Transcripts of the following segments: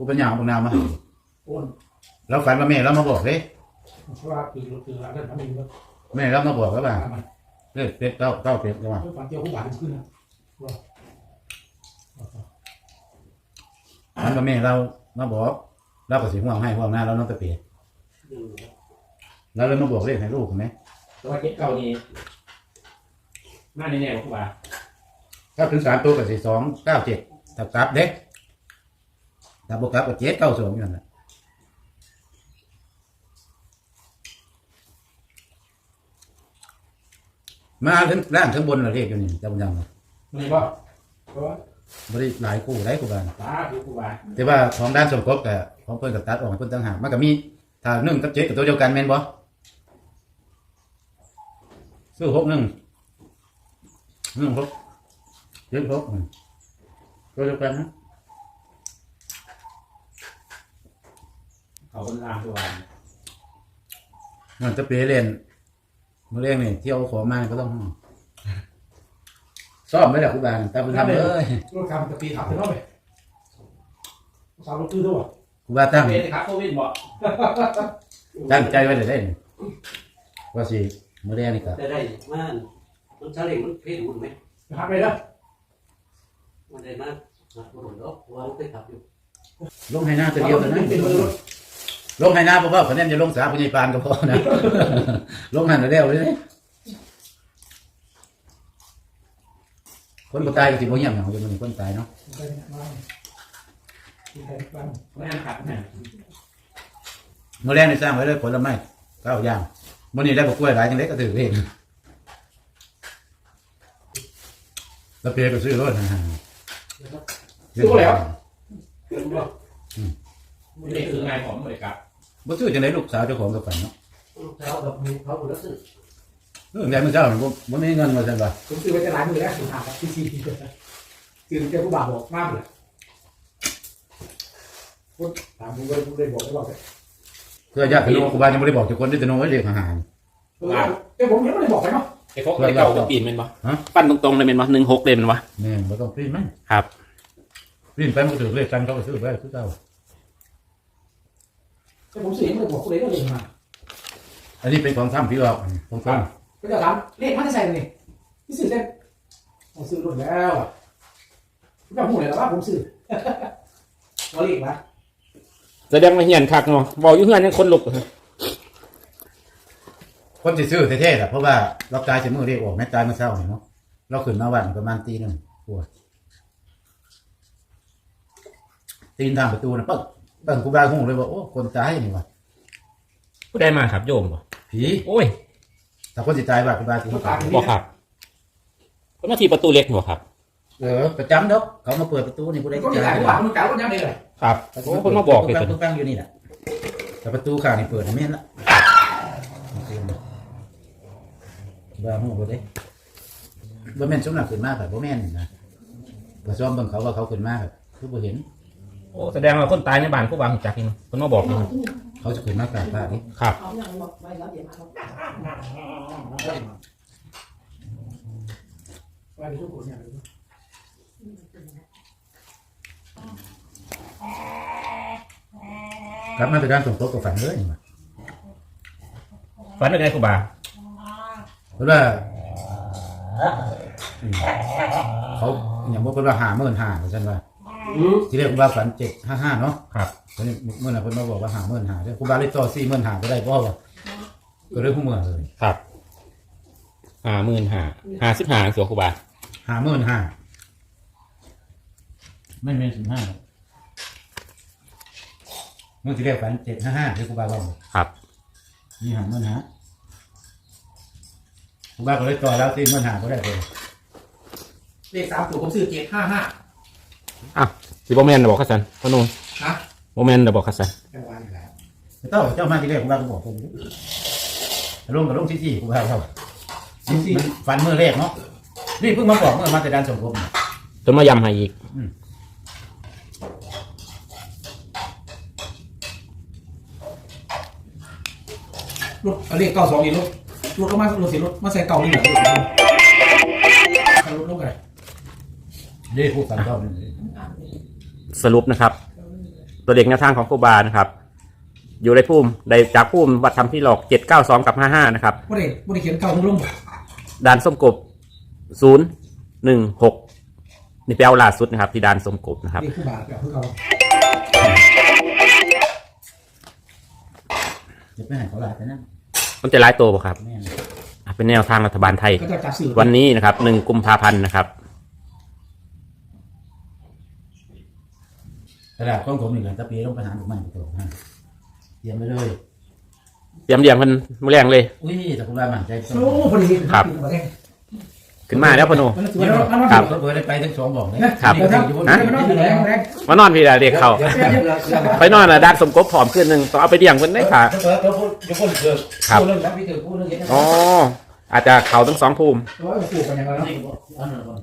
กูเป็นอย่างบางนามมาโอนเราฝันว่าแม่เรามาบอกเลยเพราะว่าคือคือร้านนั้นทำเองแล้วแม่เรามาบอกแล้วว่าตามมันเลิกเป็ดเก้าเก้าเป็ดแล้วว่าเพื่อฝันเกี่ยวกับหวานขึ้นนะฝันว่าแม่เรามาบอกเราก็สิห่วงให้ห่วงหน้าเราน้องตะเปียเราเลยมาบอกเลขให้ลูกเห็นไหมแต่ว่าเจ็ดเก้านี่มาแน่ๆบอกว่าถ้าถึงสามตัวก็สิสองเก้าเจ็ดถ้ากลับเด็ก ถ้าบวกกลับก็เจ็ดเก้าสองอยู่นั่นแหละมาถึงร่างข้างบนเราเรียกอยู่นี่จำยังมันก็เพราะว่าบริหลายคู่หลายคู่บ้านตาดูกูว่าแต่ว่าของด้านสมภพกับของเพิ่นกับตัดออกให้เพิ่นต่างหากมันก็มีถ้าหนึ่งกับเจ็ดกับตัวเดียวกันแม่นบ่ซื้อหกหนึ่งหนึ่งหกเจ็ดหกอืมตัวเดียวกันนะ เขาคนลางตัวว่ามันจะเปรย์เล่นมื่อเรื่องนี่เที่ยวขอมาก็ต้องซ่อมไม่ได้ครูบาลแต่เพิ่นทำเลยรถคำตะปีขับไปรอบไปสาวรถตื้อด้วยครูบาตั้งเวทครับโควิดบอกตั้งใจไว้เลยได้นี่ว่าสิมื่อเรื่องนี่ก็ได้ได้มันมันชาเลงมันเพศหุ่นไหมหักไปนะมันได้มากหักมันหุ่นแล้ววางไปขับอยู่ลงให้หน้าตัวเดียวกันนะเป็นรถ ลงให้หน้าเพราะว่าคะแนนจะลงสาพญายปานก็พอนะ ลงนั่นแล้วเดียวเลยคนบ่ตายก็สิบ่เยี่ยมอย่างเดียวมันคนตายเนาะไปมาไปบ้านไม่ทันขัดนะมื่อแรงนี่สร้างไว้เลยผลไม้เก้าอย่างมื่อนี้ได้บ่กล้วยหลายจังได๋ก็ถือเองแล้วเปียก็ซื้อรถนะฮะซื้อแล้วนี่คืองานของบริการ บ่ซื้อจังได๋ลูกสาวเจ้าของก็ฝันเนาะเช้ากับมือเขาแล้วซื้อเรื่องใดมื้อเช้านี่บ่บ่มีเงินว่าซั่นว่าผมซื้อไปจะร้านมือแรกสุดท้ายที่สี่ซื้อเจ้าผู้บ่าวบอกมากเลยพูดถามผมก็ได้บอกได้บอกเลยเพื่อญาติพี่น้องครูบายังบ่ได้บอกทุกคนที่จะน้องไว้เรียกอาหารแต่ผมยังไม่ได้บอกไปเนาะไอ้พวกไอ้เก่าก็ปีนเป็นปะฮะ ปั้นตรงๆเลยเป็นปะหนึ่งหกเลยเป็นปะแม่นบ่ต้องปรีนมั้ยครับปรีนไปมันก็ถือเลขกันเขาก็ซื้อไปคือเก่า แต่ผมซื้อไม่ได้บอกคนเลยก็เลยมาอันนี้เป็นของถ้ำพี่บอกของต้นก็จะถามเลขมันจะใส่เลยพี่ซื้อเส้นผมซื้อรถแล้วผมจะพูดเลยว่าผมซื้อเราเลขนะแสดงว่าเฮียนคักเนาะบอกอยู่เฮียนยังคนลุกคนสิซื้อแท้ๆล่ะเพราะว่าเรากายสิมื้อเรียกออกแม่ตายเมื่อเช้านี่เนาะเราขึ้นมาวันประมาณตีหนึงปวดตีนทางประตูน่ะปึ๊กเบิ่งครูบาฮู้เลยว่าโอ้คนตายนี่ว่ะผู้ได้มาครับโยมบ่ผีโอ้ยถ้าคนสิตายว่าครูบาสิปมาระกาศบอกครับคนมาที่ประตูเล็กบ่ครับ เออประจำดอกเขามาเปิดประตูนี่ผู้ใดก็มีหลายว่ามันกล่าวว่ายังไงเลยครับโอ้คนมาบอกเลยเลตัวยนี้ตั้งอยู่นี่แหละแต่ประตูข้างนี่เปิดให้แม่นละบ้าฮู้บ่ได้บ่แม่นสมนักขึ้นมาแบบบ่แม่นนะบ่ซ้อมเบิ่งเขาว่าเขาขึ้นมาแบบคือบ่เห็น โอ้แสดงว่าคนตายในบ้านผู้วางจักนี่คนมาบอกนี่เขาจะขึ้นมากราบพระนี่ครับว่าในทุกคนเนี่ยกลับมาจากการส่งตัวกับฝันเลยมาฝันเป็นไงครูบาเพราะว่าอืมเขาอย่างว่าเพิ่นว่าหาหมื่นห้าว่าซั่นว่า ที่เรียกว่าฝัน755เนาะครับ ตอนนี้เมื่อน่ะเพิ่นมาบอกว่าหาหมื่นห้าเด้อครูบาเลยต่อ45,000ก็ได้บ่ว่าก็เลยผู้เมื่อเลยครับห้าหมื่นห้าห้าสิบห้าเสือครูบาหาหมื่นห้าไม่เป็นสิบห้าเมื่อที่เรียกฝันเจ็ดห้าห้าที่ครูบาบอกครับนี่หาหมื่นห้าครูบาก็เลยต่อแล้วสี่หมื่นห้าก็ได้เลยเลขสามตัวผมซื้อเจ็ดห้าห้า อะสิบโมเมนต์บอกข้าสันพอนุ่นฮะโมเมนต์บอกข้าสันจังหวะนี้แหละแต่เต้าเจ้ามาที่เรียกครูบาก็บอกผมลงกับลงที่ที่ครูบาเขามันฝันเมื่อแรกเนาะนี่เพิ่งมาบอกเมื่อมาแต่ดานสมภพเนี่ย จนมายำให้อีกรถเลขเก้าสองนี่รถรถก็มารถสิรถมาใส่เก่านี่แหละรถลงไปเรีย กผู้ฝันเขาเนี่ยสรุปนะครับตตัวเลขแนวทางของครูบานะครับ อยู่ในพุ่มได้จากพุ่มวัดทำที่หลอกเจ็ดเก้าสองกับห้าห้านะครับบ่ได้บ่ได้เขียนเก่าของลงบ่ด่านส้มกบศูนย์หนึ่งหกนี่ไปเอาล่าสุดนะครับ ที่ด่านส้มกบนะครับนี่คือบาทแบบคือเก่าจะไปไหนเขาหลายไปนั่นมันจะร้ายตัวป่ะครับแม่นอะเป็นแนวทางรัฐบาลไทย ก็จะจับสื่อวันนี้นะครับหนึ่งกุมภาพันธ์นะครับ กระดาษของผมอีกแล้วตะปีต้องไปหาลูกไม้ตัวฮะเตรียมไปเลย เตรียมเรียงมันมือแรงเลย อุ้ยแต่คุณว่ามั่นใจโอ้พอดีครับ ขึ้นมาแล้วพอหนมันถือว่าเราเราครับเปิดได้ไปทั้งสองบอกเลยครับเดี๋ยวครับฮะเดี๋ยวมันต้องอยู่แรงแรงมานอนพี่ดาเด็กเขาเดี๋ยวเดี๋ยวเดี๋ยวเดี๋ยวไปนอนอะด้านสมกบผอมขึ้นหนึ่งต้องเอาไปเลี้ยงเพิ่นได้ค่ะ เดี๋ยวเดี๋ยวพูดเดี๋ยวพูดเถอะครับ พูดเรื่องนั้นพี่เถอะพูดเรื่องนี้นะอ๋ออาจจะเขาทั้งสองภูมิ โอ้ยปลูกกันอย่างไรเนาะนี่เอาหน่อยก่อน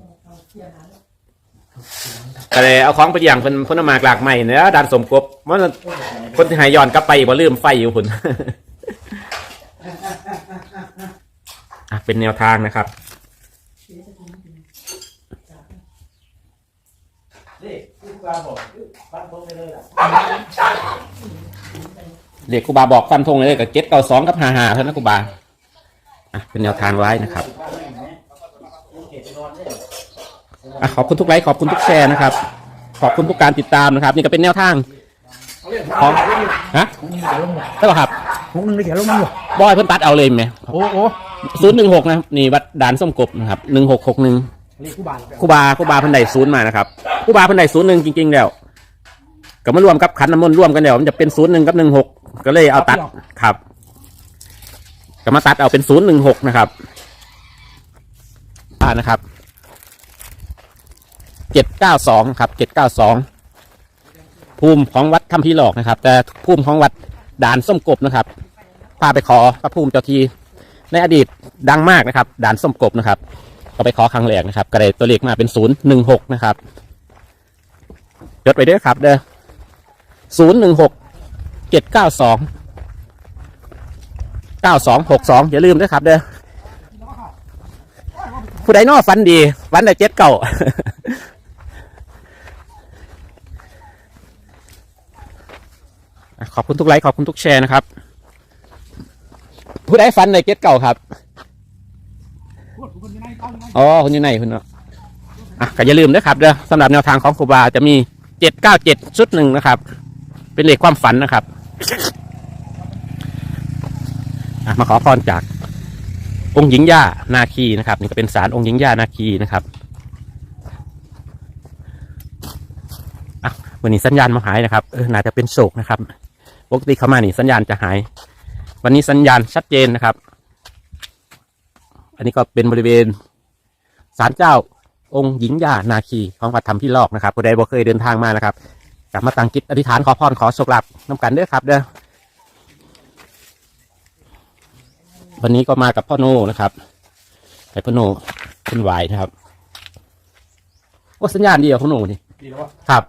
ก็เลยเอาของไปเลี้ยงเพิ่นเพิ่นเอามากลากใหม่เนื้อด้านสมกบมันคนที่หายย้อนกลับไปบ่ลืมไฟอยู่พุ่น อะเป็นแนวทางนะครับ นี่คุณปลาบอกฟันตรงไปเลยล่ะเด็กครูบาบอกฟันธงเลยกับเจ็ดเก้าสองกับหาหาเท่านั้นครูบาอะเป็นแนวทางไว้นะครับอ่ะขอบคุณทุกไลค์ขอบคุณทุกแชร์นะครับ ขอบคุณทุกการติดตามนะครับ นี่ก็เป็นแนวทางของฮะใช่ป่ะครับพวกนึงได้เขียนลงมันอยู่บอยเพิ่นตัดเอาเลยไหมโอ้โหศูนย์หนึ่งหกนะนี่วัดด่านส้มกบนะครับหนึ่งหกหกหนึ่งนี่กูบาทครูบาครูบาเพิ่นได้ศูนย์มานะครับครูบาเพิ่นได้ศูนย์หนึ่งจริงๆแล้วก็มารวมกับขันน้ำมนต์รวมกันแล้วมันจะเป็นศูนย์หนึ่งกับหนึ่งหกก็เลยเอาตัดครับก็มาตัดเอาเป็นศูนย์หนึ่งหกนะครับอ่านะครับเจ็ดเก้าสองครับเจ็ดเก้าสองภูมิของวัดถ้ำพี่หลอกนะครับ แต่ภูมิของวัดด่านส้มกบนะครับพาไปขอพระภูมิเจ้าทีในอดีตดังมากนะครับด่านส้มกบนะครับก็ไปขอครั้งแรกนะครับก็ได้ตัวเลขมาเป็นศูนย์หนึ่งหกนะครับจดไว้ด้วยครับเด้อศูนย์หนึ่งหกเจ็ดเก้าสองเก้าสองหกสองอย่าลืมด้วยครับเด้อผู้ใดนอฟันดีฟันได้เจ็ดเก่า อะ ขอบคุณทุกไลค์ขอบคุณทุกแชร์นะครับ ผู้ใดฟันได้เจ็ดเก่าครับอ๋อคุณอยู่ไหนคุณเนาะอะก็อย่าลืมนะครับเด้อสำหรับแนวทางของครูบาจะมีเจ็ดเก้าเจ็ดชุดหนึ่งนะครับ เป็นเลขความฝันนะครับอะมาขอพรจากองค์หญิงย่านาคีนะครับนี่ก็เป็นสารองค์หญิงย่านาคีนะครับอะวันนี้สัญญาณมาหายนะครับเออน่าจะเป็นโศกนะครับ ปกติเข้ามานี่สัญญาณจะหาย วันนี้สัญญาณชัดเจนนะครับ อันนี้ก็เป็นบริเวณศาลเจ้าองค์หญิงย่านาคีของวัดธรรมพี่ลอกนะครับผู้ใดบ่เคยเดินทางมานะครับกลับมาตั้งจิตอธิษฐานขอพรขอโชคลาภนำกันเด้อครับเด้อวันนี้ก็มากับพ่อโน่นะครับให้พ่อโน่ขึ้นไหวนะครับโอ้สัญญาณดีอะพ่อโน่นี่ดีแล้ววะครับ